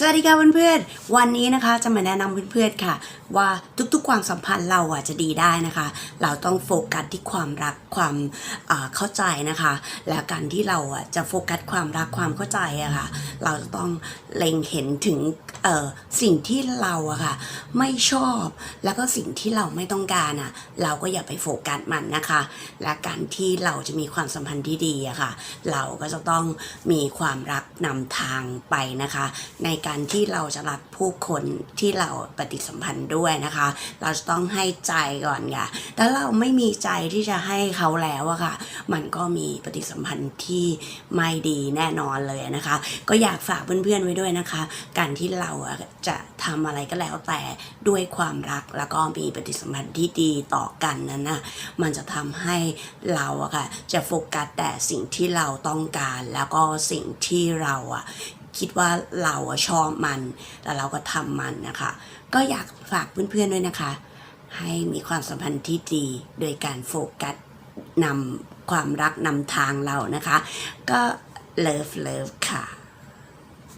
สวัสดีค่ะเพื่อนๆ วันนี้นะคะจะมาแนะนำเพื่อนๆค่ะ ว่าทุกๆความสัมพันธ์เราอะจะดีได้นะคะ เราต้องโฟกัสที่ความรักความเข้าใจนะคะ และการที่เราอะจะโฟกัสความรักความเข้าใจอะค่ะ เราจะต้องเล็งเห็นถึง สิ่งที่เราอะค่ะไม่ชอบแล้วก็สิ่งที่เราไม่ต้องการอะเราก็อย่าไปโฟกัสมันนะคะ และการที่เราจะมีความสัมพันธ์ที่ดีอะค่ะ เราก็จะต้องมีความรักนำทางไปนะคะ ในการที่เราจะรักผู้คนที่เราปฏิสัมพันธ์ด้วยนะคะ เราจะต้องให้ใจก่อนค่ะถ้าเราไม่มีใจที่จะให้เขาแล้วอะค่ะ มันก็มีปฏิสัมพันธ์ที่ไม่ดีแน่นอนเลยนะคะ ก็อยากฝากเพื่อนๆไว้ด้วยนะคะ การที่เราอะจะทำอะไรก็แล้วแต่ด้วยความรักแล้วก็มีปฏิสัมพันธ์ที่ดีต่อกันนั้นนะมันจะทำให้เราอะค่ะจะโฟกัสแต่สิ่งที่เราต้องการ แล้วก็สิ่งที่เราอะคิดว่าเราอะชอบมันแล้วเราก็ทำมันนะคะ ก็อยากฝากเพื่อนๆด้วยนะคะ ให้มีความสัมพันธ์ที่ดีโดยการโฟกัสนำความรักนำทางเรานะคะ ก็เลิฟเลิฟค่ะ